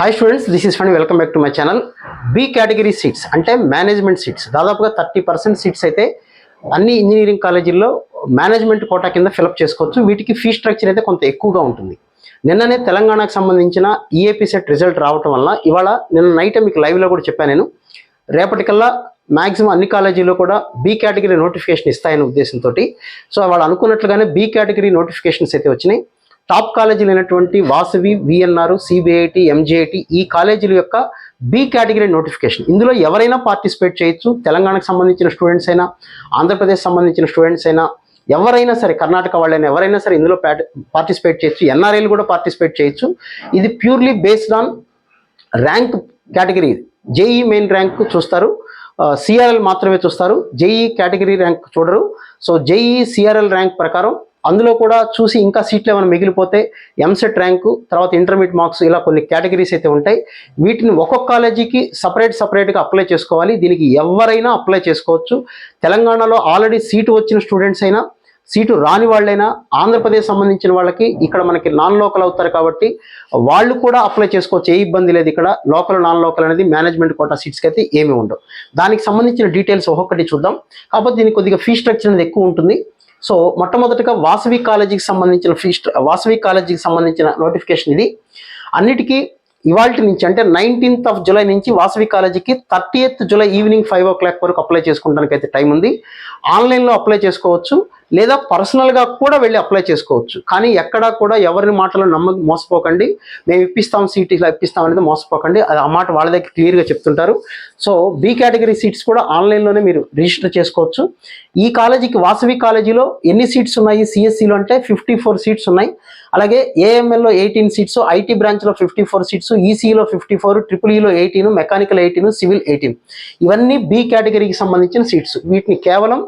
Hi students this is fund welcome back to my channel B category seats అంటే management seats దాదాపుగా thirty percent seats అయితే అన్ని engineering కాలేజీల్లో management quota కింద fill up చేసుకోవచ్చు. వీటికి ఫీ స్ట్రక్చర్ అయితే కొంత ఎక్కువగా ఉంటుంది. నిన్ననే తెలంగాణకు సంబంధించిన ఈఏపీ సెట్ రిజల్ట్ రావటం వల్ల ఇవాళ నిన్న నైట్ మీకు లైవ్లో కూడా చెప్పాను నేను. రేపటికల్లా మ్యాక్సిమం అన్ని కాలేజీలో కూడా బీ కేటగిరీ నోటిఫికేషన్ ఇస్తాయనే ఉద్దేశంతో సో వాళ్ళు అనుకున్నట్లుగానే బి కేటగిరీ నోటిఫికేషన్స్ అయితే వచ్చినాయి. టాప్ కాలేజీలు అయినటువంటి వాసవి విఎన్ఆర్ సిబిఐటి ఎంజేఐటి ఈ కాలేజీల యొక్క బి కేటగిరీ నోటిఫికేషన్. ఇందులో ఎవరైనా పార్టిసిపేట్ చేయొచ్చు. తెలంగాణకు సంబంధించిన స్టూడెంట్స్ అయినా ఆంధ్రప్రదేశ్ సంబంధించిన స్టూడెంట్స్ అయినా ఎవరైనా సరే కర్ణాటక వాళ్ళైనా ఎవరైనా సరే ఇందులో పార్టిసిపేట్ చేయొచ్చు. ఎన్ఆర్ఐలు కూడా పార్టిసిపేట్ చేయొచ్చు. ఇది purely based on rank category. JEE main rank చూస్తారు. సిఆర్ఎల్ మాత్రమే చూస్తారు. జేఈ కేటగిరీ ర్యాంక్ చూడరు. సో జేఈ సిఆర్ఎల్ ర్యాంక్ ప్రకారం అందులో కూడా చూసి ఇంకా సీట్లు ఏమైనా మిగిలిపోతే ఎంసెట్ ర్యాంకు తర్వాత ఇంటర్మీడియట్ మార్క్స్ ఇలా కొన్ని కేటగిరీస్ అయితే ఉంటాయి. వీటిని ఒక్కొక్క కాలేజీకి సపరేట్ సపరేట్గా అప్లై చేసుకోవాలి. దీనికి ఎవరైనా అప్లై చేసుకోవచ్చు. తెలంగాణలో ఆల్రెడీ సీటు వచ్చిన స్టూడెంట్స్ అయినా సీటు రాని వాళ్ళైనా ఆంధ్రప్రదేశ్ సంబంధించిన వాళ్ళకి ఇక్కడ మనకి నాన్ లోకల్ అవుతారు కాబట్టి వాళ్ళు కూడా అప్లై చేసుకోవచ్చు. ఏ ఇబ్బంది లేదు ఇక్కడ. లోకల్ నాన్ లోకల్ అనేది మేనేజ్మెంట్ కోటా సీట్స్కి అయితే ఏమీ ఉండవు. దానికి సంబంధించిన డీటెయిల్స్ ఒక్కొక్కటి చూద్దాం. కాకపోతే దీనికి కొద్దిగా ఫీ స్ట్రక్చర్ అనేది ఎక్కువ ఉంటుంది. సో మొట్టమొదటిగా వాసవి కాలేజీకి సంబంధించిన ఫీస్ట్ వాసవి కాలేజీకి సంబంధించిన నోటిఫికేషన్ ఇది. అన్నిటికీ ఇవాళ నుంచి అంటే నైన్టీన్త్ ఆఫ్ జూలై నుంచి వాసవి కాలేజీకి thirty eighth July evening five o'clock వరకు అప్లై చేసుకోవడానికి అయితే టైం ఉంది. ఆన్లైన్లో అప్లై చేసుకోవచ్చు. లేదా పర్సనల్గా కూడా వెళ్ళి అప్లై చేసుకోవచ్చు. కానీ ఎక్కడా కూడా ఎవరిని మాటలు నమ్మ మోసపోకండి. మేము ఇప్పిస్తాం సీట్ ఇలా ఇప్పిస్తాం అనేది మోసపోకండి. అది ఆ మాట వాళ్ళ దగ్గర క్లియర్గా చెప్తుంటారు. సో బి కేటగిరీ సీట్స్ కూడా ఆన్లైన్లోనే మీరు రిజిస్టర్ చేసుకోవచ్చు. ఈ కాలేజీకి వాసవి కాలేజీలో ఎన్ని సీట్స్ ఉన్నాయి? సిఎస్సిలో అంటే ఫిఫ్టీ ఫోర్ సీట్స్ ఉన్నాయి. అలాగే ఏఎంఎల్లో ఎయిటీన్ సీట్స్ ఐటీ బ్రాంచ్లో ఫిఫ్టీ ఫోర్ సీట్స్ ఈసీలో ఫిఫ్టీ ఫోర్ ట్రిపుల్ ఈలో eighteen mechanical eighteen civil eighteen ఇవన్నీ బి కేటగిరీకి సంబంధించిన సీట్స్ వీటిని కేవలం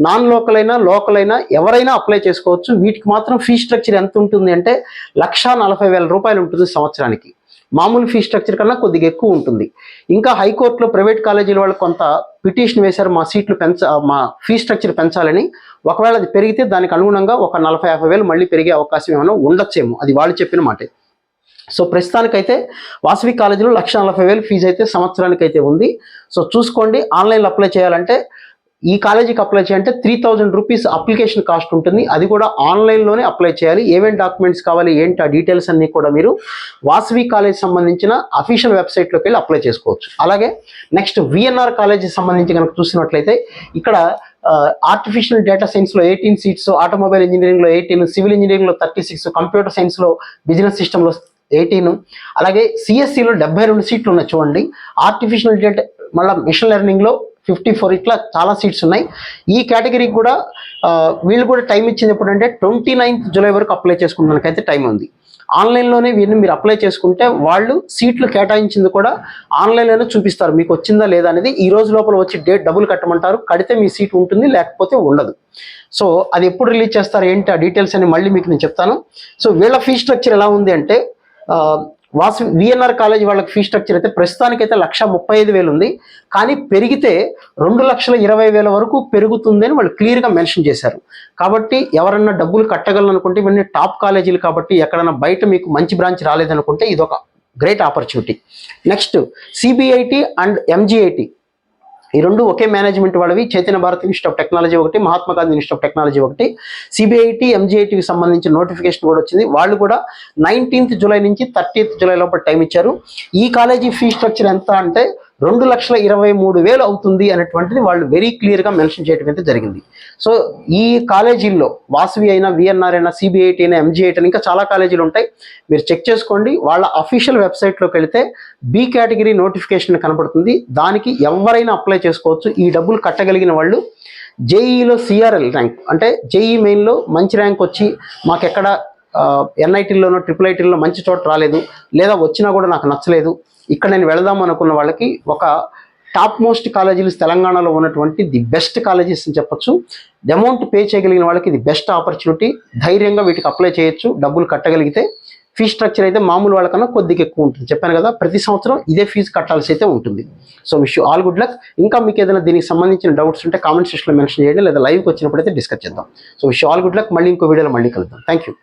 నాన్ లోకల్ అయినా లోకల్ అయినా ఎవరైనా అప్లై చేసుకోవచ్చు. వీటికి మాత్రం ఫీ స్ట్రక్చర్ ఎంత ఉంటుంది అంటే లక్షా నలభై వేల రూపాయలు ఉంటుంది సంవత్సరానికి. మామూలు ఫీ స్ట్రక్చర్ కన్నా కొద్దిగా ఎక్కువ ఉంటుంది. ఇంకా హైకోర్టులో ప్రైవేట్ కాలేజీల వాళ్ళు కొంత పిటిషన్ వేశారు మా సీట్లు పెంచ మా ఫీ స్ట్రక్చర్ పెంచాలని. ఒకవేళ అది పెరిగితే దానికి అనుగుణంగా ఒక నలభై యాభై వేలు మళ్ళీ పెరిగే అవకాశం ఏమైనా ఉండొచ్చేమో. అది వాళ్ళు చెప్పిన మాటే. సో ప్రస్తుతానికైతే వాసవి కాలేజీలో లక్ష నలభై వేలు ఫీజు అయితే సంవత్సరానికి అయితే ఉంది. సో చూసుకోండి. ఆన్లైన్లో అప్లై చేయాలంటే ఈ కాలేజీకి అప్లై చేయాలంటే three thousand rupees application cost ఉంటుంది. అది కూడా ఆన్లైన్లోనే అప్లై చేయాలి. ఏమేం డాక్యుమెంట్స్ కావాలి ఏంటి ఆ డీటెయిల్స్ అన్నీ కూడా మీరు వాసవి కాలేజ్ సంబంధించిన అఫీషియల్ వెబ్సైట్లోకి వెళ్ళి అప్లై చేసుకోవచ్చు. అలాగే నెక్స్ట్ విఎన్ఆర్ కాలేజీకి సంబంధించి కనుక చూసినట్లయితే ఇక్కడ ఆర్టిఫిషియల్ డేటా సైన్స్లో ఎయిటీన్ సీట్స్ ఆటోమొబైల్ ఇంజనీరింగ్లో ఎయిటీన్ సివిల్ ఇంజనీరింగ్లో థర్టీ సిక్స్ కంప్యూటర్ సైన్స్లో బిజినెస్ సిస్టంలో ఎయిటీన్ అలాగే సిఎస్సిలో డెబ్బై రెండు సీట్లు ఉన్నాయి చూడండి. ఆర్టిఫిషియల్ డేటా మళ్ళీ మిషన్ లెర్నింగ్లో ఫిఫ్టీ ఫోర్ ఇట్లా చాలా సీట్స్ ఉన్నాయి. ఈ కేటగిరీకి కూడా వీళ్ళు కూడా టైం ఇచ్చింది ఎప్పుడంటే ట్వంటీ నైన్త్ జూలై వరకు అప్లై చేసుకున్నానికైతే టైం ఉంది. ఆన్లైన్లోనే వీరిని మీరు అప్లై చేసుకుంటే వాళ్ళు సీట్లు కేటాయించింది కూడా ఆన్లైన్లోనే చూపిస్తారు. మీకు వచ్చిందా లేదా అనేది ఈ రోజు లోపల వచ్చి డేట్ డబ్బులు కట్టమంటారు. కడితే మీ సీట్ ఉంటుంది లేకపోతే ఉండదు. సో అది ఎప్పుడు రిలీజ్ చేస్తారు ఏంటి ఆ డీటెయిల్స్ అని మళ్ళీ మీకు నేను చెప్తాను. సో వీళ్ళ ఫీ స్ట్రక్చర్ ఎలా ఉంది అంటే వాసు విఎన్ఆర్ కాలేజ్ వాళ్ళకి ఫీ స్ట్రక్చర్ అయితే ప్రస్తుతానికైతే లక్ష ముప్పై ఐదు వేలు ఉంది. కానీ పెరిగితే రెండు లక్షల ఇరవై వేల వరకు పెరుగుతుంది అని వాళ్ళు క్లియర్గా మెన్షన్ చేశారు. కాబట్టి ఎవరన్నా డబ్బులు కట్టగలను అనుకుంటే ఇవన్నీ టాప్ కాలేజీలు కాబట్టి ఎక్కడన్నా బయట మీకు మంచి బ్రాంచ్ రాలేదనుకుంటే ఇది ఒక great opportunity. Next CBIT and MGIT ఈ రెండు ఒకే మేనేజ్మెంట్ వాళ్ళవి. Chaitanya Bharat Institute of Technology ఒకటి Mahatma Gandhi Institute of Technology ఒకటి. సిబిఐటి ఎంజిఐటికి సంబంధించిన నోటిఫికేషన్ కూడా వచ్చింది. వాళ్ళు కూడా నైన్టీన్త్ జూలై నుంచి థర్టీన్త్ జూలై లోపల టైం ఇచ్చారు. ఈ కాలేజీ ఫీ స్ట్రక్చర్ ఎంత అంటే రెండు లక్షల ఇరవై మూడు వేలు అవుతుంది అనేటువంటిది వాళ్ళు వెరీ క్లియర్గా మెన్షన్ చేయడం అయితే జరిగింది. సో ఈ కాలేజీల్లో వాసవి అయినా విఎన్ఆర్ అయినా సిబిఐటి అయినా ఎంజీఐటి అయినా ఇంకా చాలా కాలేజీలు ఉంటాయి. మీరు చెక్ చేసుకోండి. వాళ్ళ అఫీషియల్ వెబ్సైట్లోకి వెళితే బి కేటగిరీ నోటిఫికేషన్ కనబడుతుంది. దానికి ఎవరైనా అప్లై చేసుకోవచ్చు. ఈ డబ్బులు కట్టగలిగిన వాళ్ళు జేఈలో సిఆర్ఎల్ ర్యాంక్ అంటే జేఈ మెయిన్లో మంచి ర్యాంక్ వచ్చి మాకెక్కడ ఎన్ఐటీలోనో ట్రిపుల్ ఐటీలో మంచి చోట రాలేదు. లేదా వచ్చినా కూడా నాకు నచ్చలేదు. ఇక్కడ నేను వెళదాం అనుకున్న వాళ్ళకి ఒక టాప్ మోస్ట్ కాలేజీలు తెలంగాణలో ఉన్నటువంటి ది బెస్ట్ కాలేజెస్ అని చెప్పొచ్చు. అమౌంట్ పే చేయగలిగిన వాళ్ళకి ఇది బెస్ట్ ఆపర్చునిటీ ధైర్యంగా వీటికి అప్లై చేయొచ్చు. డబ్బులు కట్టగలిగితే ఫీ స్ట్రక్చర్ అయితే మామూలు వాళ్ళకన్నా కొద్దిగా ఎక్కువ ఉంటుంది. చెప్పాను కదా ప్రతి సంవత్సరం ఇదే ఫీజు కట్టాల్సి అయితే ఉంటుంది. So wish all good luck ఇంకా మీకు ఏదైనా దీనికి సంబంధించిన డౌట్స్ ఉంటే కామెంట్ సెక్షన్లో మెన్షన్ చేయండి లేదా లైవ్కి వచ్చినప్పుడు అయితే డిస్కస్ చేద్దాం. So wish all good luck మళ్ళీ ఇంకో వీడియోలో మళ్ళీ కలుద్దాం. Thank you